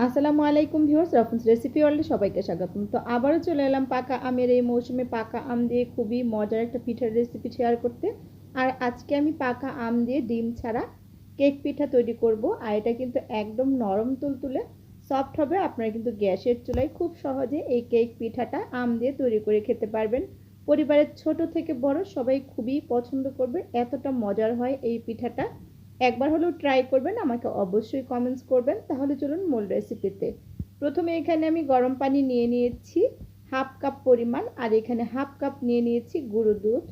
আসসালামু আলাইকুম viewers রফন্স recipe ওয়ার্ল্ডে সবাইকে স্বাগতম। তো আবারও চলে এলাম পাকা আমের এই মৌসুমে পাকা আম দিয়ে খুবই মজার একটা পিঠার রেসিপি শেয়ার করতে। আর আজকে আমি পাকা আম দিয়ে ডিম ছাড়া কেক পিঠা তৈরি করব। আর এটা কিন্তু একদম নরম তুলতুলে সফট হবে, আপনারা কিন্তু গ্যাসের চুলায় খুব সহজে এই কেক পিঠাটা আম দিয়ে তৈরি করে খেতে পারবেন। পরিবারের ছোট থেকে বড় সবাই খুবই পছন্দ করবে, এতটা মজার হয় এই পিঠাটা। একবার হলেও ট্রাই করবেন, আমাকে অবশ্যই কমেন্টস করবেন। তাহলে চলুন মূল রেসিপিতে প্রথমে এখানে আমি গরম পানি নিয়ে নিয়েছি হাফ কাপ পরিমাণ, আর এখানে হাফ কাপ নিয়ে নিয়েছি গুঁড়ো দুধ।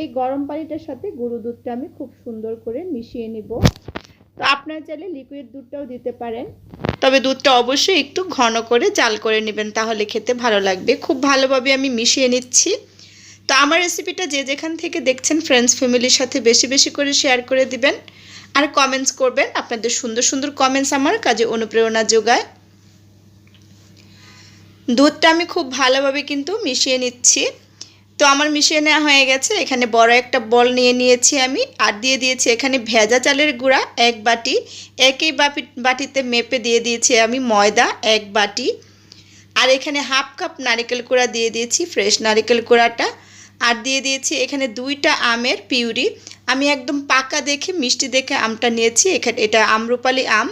এই গরম পানিটার সাথে গুঁড়ো দুধটা আমি খুব সুন্দর করে মিশিয়ে নিব। তো আপনারা চাইলে লিকুইড দুধটাও দিতে পারেন। তবে দুধটা অবশ্যই একটু ঘন করে জাল করে নেবেন, তাহলে খেতে ভালো লাগবে। খুব ভালোভাবে আমি মিশিয়ে নিচ্ছি। তো আমার রেসিপিটা যে যেখান থেকে দেখছেন ফ্রেন্ডস ফ্যামিলির সাথে বেশি বেশি করে শেয়ার করে দিবেন। আর কমেন্টস করবেন। আপনাদের সুন্দর সুন্দর কমেন্টস আমার কাজে অনুপ্রেরণা যোগায়। দুধটা আমি খুব ভালোভাবে কিন্তু মিশিয়ে নিচ্ছি। তো আমার মিশিয়ে নেওয়া হয়ে গেছে। এখানে বড় একটা বল নিয়ে নিয়েছি আমি। আর দিয়ে দিয়েছি এখানে ভেজা চালের গুঁড়া এক বাটি। একই বাটি বাটিতে মেপে দিয়ে দিয়েছি আমি ময়দা এক বাটি। আর এখানে হাফ কাপ নারিকেল কুড়া দিয়ে দিয়েছি, ফ্রেশ নারিকেল কুড়াটা। আর দিয়ে দিয়েছি এখানে দুইটা আমের পিউরি। আমি একদম পাকা দেখে, মিষ্টি দেখে আমটা নিয়েছি। এখানে এটা আমরুপালি আম।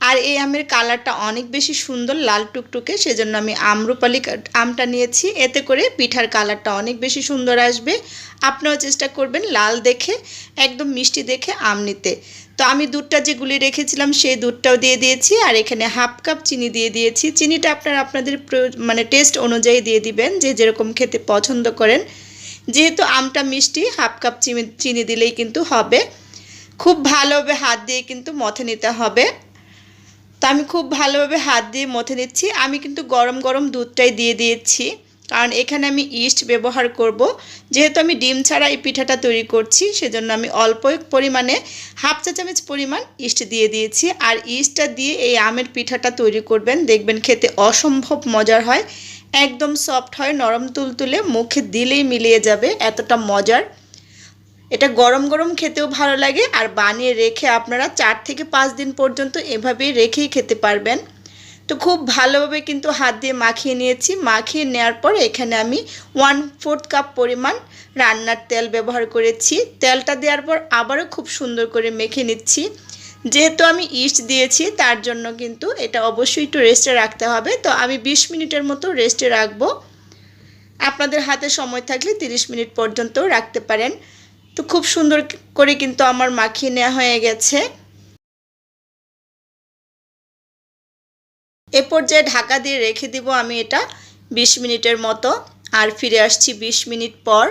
আর এই আমের কালারটা অনেক বেশি সুন্দর, লাল টুকটুকে। সেজন্য আমি আমরুপালি আমটা নিয়েছি। এতে করে পিঠার কালারটা অনেক বেশি সুন্দর আসবে। আপনারাও চেষ্টা করবেন লাল দেখে, একদম মিষ্টি দেখে আম নিতে। তো আমি দুধটা যে গুলি রেখেছিলাম, সেই দুধটাও দিয়ে দিয়েছি। আর এখানে হাফ কাপ চিনি দিয়ে দিয়েছি। চিনিটা আপনারা আপনাদের মানে টেস্ট অনুযায়ী দিয়ে দিবেন। যে যেরকম খেতে পছন্দ করেন। যেহেতু আমটা মিষ্টি, হাফ কাপ চিনি চিনি দিলেই কিন্তু হবে। খুব ভালোভাবে হাত দিয়ে কিন্তু মথে নিতে হবে। তো আমি খুব ভালোভাবে হাত দিয়ে মথে নিচ্ছি। আমি কিন্তু গরম গরম দুধটাই দিয়ে দিয়েছি। কারণ এখানে আমি ইস্ট ব্যবহার করব। যেহেতু আমি ডিম ছাড়া এই পিঠাটা তৈরি করছি, সেজন্য আমি অল্প পরিমাণে হাফ চা চামচ পরিমাণ ইস্ট দিয়ে দিয়েছি। আর ইস্টটা দিয়ে এই আমের পিঠাটা তৈরি করবেন। দেখবেন খেতে অসম্ভব মজার হয়। একদম সফট হয়, নরম তুলতুলে মুখে দিলেই মিলিয়ে যাবে, এতটা মজার। এটা গরম গরম খেতেও ভালো লাগে, আর বানিয়ে রেখে আপনারা চার থেকে পাঁচ দিন পর্যন্ত এভাবেই রেখেই খেতে পারবেন। তো খুব ভালোভাবে কিন্তু হাত দিয়ে মাখিয়ে নিয়েছি। মাখিয়ে নেওয়ার পর এখানে আমি ওয়ান ফোর্থ কাপ পরিমাণ রান্নার তেল ব্যবহার করেছি। তেলটা দেওয়ার পর আবারও খুব সুন্দর করে মেখে নিচ্ছি। যেহেতু আমি ইস্ট দিয়েছি, তার জন্য কিন্তু এটা অবশ্যই একটু রেস্টে রাখতে হবে। তো আমি ২০ মিনিটের মতো রেস্টে রাখব। আপনাদের হাতে সময় থাকলে 30 মিনিট পর্যন্ত রাখতে পারেন। তো খুব সুন্দর করে কিন্তু আমার মাখিয়ে নেওয়া হয়ে গেছে। এ পর্যায়ে ঢাকা দিয়ে রেখে দিব আমি এটা ২০ মিনিটের মতো। আর ফিরে আসছি ২০ মিনিট পর।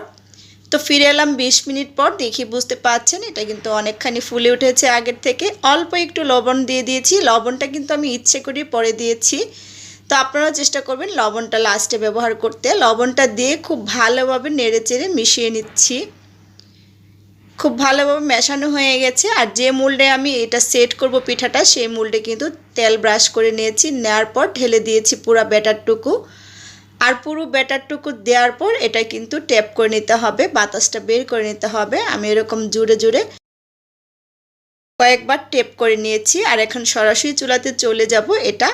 তো ফিরে এলাম ২০ মিনিট পর, দেখি বুঝতে পাচ্ছেন এটা কিন্তু অনেকখানি ফুলে উঠেছে আগের থেকে। অল্প একটু লবণ দিয়ে দিয়েছি, লবণটা কিন্তু আমি ইচ্ছে করে পরে দিয়েছি। তো আপনারাও চেষ্টা করবেন লবণটা লাস্টে ব্যবহার করতে। লবণটা দিয়ে খুব ভালোভাবে নেড়ে চেড়ে মিশিয়ে নিচ্ছি। খুব ভালোভাবে মেশানো হয়ে গেছে, আর যে মোল্ডে আমি এটা সেট করব পিঠাটা, সেই মোল্ডে কিন্তু তেল ব্রাশ করে নিয়েছি। নেওয়ার পর ঢেলে দিয়েছি পুরো ব্যাটারটুকু। আর পুরো ব্যাটারটুকু দেওয়ার পর এটা কিন্তু ট্যাপ করে নিতে হবে, বাতাসটা বের করে নিতে হবে। আমি এরকম জুড়ে জুড়ে কয়েকবার টেপ করে নিয়েছি আর এখন সরাসরি চুলাতে চলে যাব এটা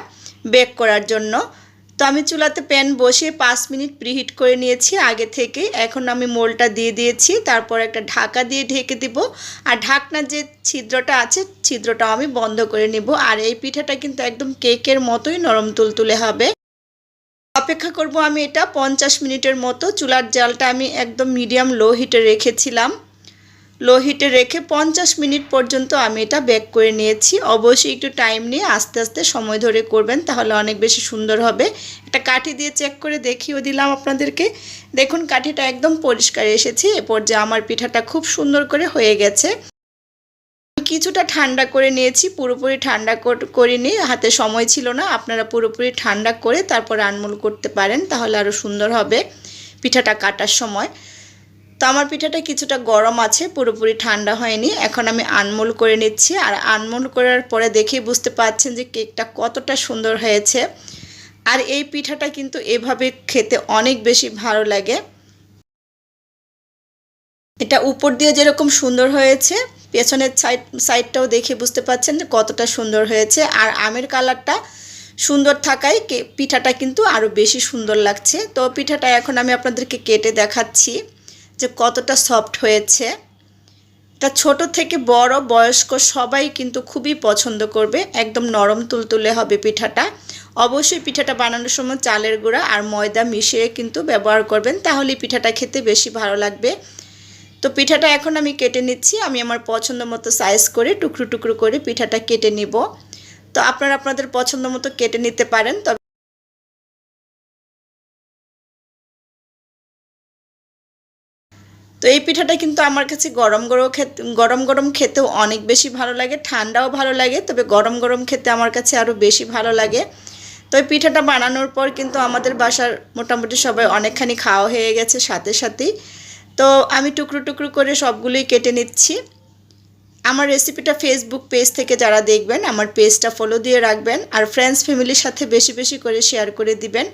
বেক করার জন্য। তো আমি চুলাতে প্যান বসিয়ে পাঁচ মিনিট প্রিহিট করে নিয়েছি আগে থেকে এখন আমি মোলটা দিয়ে দিয়েছি, তারপর একটা ঢাকা দিয়ে ঢেকে দিব। আর ঢাকনার যে ছিদ্রটা আছে, ছিদ্রটাও আমি বন্ধ করে নিব। আর এই পিঠাটা কিন্তু একদম কেকের মতোই নরম তুলতুলে হবে। অপেক্ষা করব আমি এটা পঞ্চাশ মিনিটের মতো। চুলার জালটা আমি একদম মিডিয়াম লো হিটে রেখেছিলাম। লো হিটে রেখে পঞ্চাশ মিনিট পর্যন্ত আমি এটা বেক করে নিয়েছি। অবশ্যই একটু টাইম নিয়ে আস্তে আস্তে সময় ধরে করবেন, তাহলে অনেক বেশি সুন্দর হবে। একটা কাঠি দিয়ে চেক করে দেখিয়েও দিলাম আপনাদেরকে। দেখুন, কাঠিটা একদম পরিষ্কার এসেছে। এ পর্যায়ে আমার পিঠাটা খুব সুন্দর করে হয়ে গেছে। কিছুটা ঠান্ডা করে নিয়েছি, পুরোপুরি ঠান্ডা করিনি, হাতে সময় ছিল না, আপনারা পুরোপুরি ঠান্ডা করে তারপর আনমোল করতে পারেন, তাহলে আরও সুন্দর হবে পিঠাটা কাটার সময়। তো আমার পিঠাটা কিছুটা গরম আছে, পুরোপুরি ঠান্ডা হয়নি, এখন আমি আনমোল করে নিচ্ছি, আর আনমোল করার পরে দেখেই বুঝতে পারছেন যে কেকটা কতটা সুন্দর হয়েছে। আর এই পিঠাটা কিন্তু এভাবে খেতে অনেক বেশি ভালো লাগে। এটা উপর দিয়ে যেরকম সুন্দর হয়েছে পেছনের সাইড সাইডটাও দেখে বুঝতে পাচ্ছেন যে কতটা সুন্দর হয়েছে। আর আমের কালারটা সুন্দর থাকায় পিঠাটা কিন্তু আরও বেশি সুন্দর লাগছে। তো পিঠাটা এখন আমি আপনাদেরকে কেটে দেখাচ্ছি যে কতটা সফট হয়েছে। এটা ছোট থেকে বড়, বয়স্ক সবাই কিন্তু খুবই পছন্দ করবে। একদম নরম তুলতুলে হবে পিঠাটা। অবশ্যই পিঠাটা বানানোর সময় চালের গুঁড়া আর ময়দা মিশিয়ে কিন্তু ব্যবহার করবেন। তাহলে পিঠাটা খেতে বেশি ভালো লাগবে। তো পিঠাটা এখন আমি কেটে নিচ্ছি। আমি আমার পছন্দ মতো সাইজ করে, টুকরো টুকরো করে পিঠাটা কেটে নিব। তো আপনারা আপনাদের পছন্দ মতো কেটে নিতে পারেন, তবে তো এই পিঠাটা কিন্তু আমার কাছে গরম গরম খেতে, গরম গরম খেতেও অনেক বেশি ভালো লাগে, ঠান্ডাও ভালো লাগে, তবে গরম গরম খেতে আমার কাছে আরও বেশি ভালো লাগে। তো এই পিঠাটা বানানোর পর কিন্তু আমাদের বাসার মোটামুটি সবাই অনেকখানি খাওয়া হয়ে গেছে সাথে সাথেই। তো আমি টুকরো টুকরো করে সবগুলোই কেটে নিচ্ছি। আমার রেসিপিটা ফেসবুক পেজ থেকে যারা দেখবেন, আমার পেজটা ফলো দিয়ে রাখবেন আর ফ্রেন্ডস ফ্যামিলির সাথে বেশি বেশি করে শেয়ার করে দিবেন।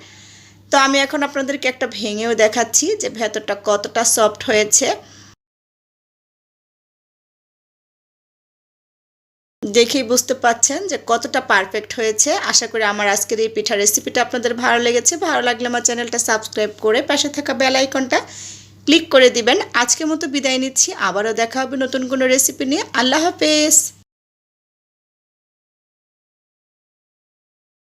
তো আমি এখন আপনাদেরকে একটা ভেঙেও দেখাচ্ছি যে ভেতরটা কতটা সফট হয়েছে। দেখেই বুঝতে পাচ্ছেন যে কতটা পারফেক্ট হয়েছে। আশা করি আমার আজকের এই পিঠা রেসিপিটা আপনাদের ভালো লেগেছে। ভালো লাগলে আমার চ্যানেলটা সাবস্ক্রাইব করে পাশে থাকা বেল আইকনটা ক্লিক করে দিবেন। আজকের মতো বিদায় নিচ্ছি। আবারও দেখা হবে নতুন কোনো রেসিপি নিয়ে। আল্লাহ হাফেজ।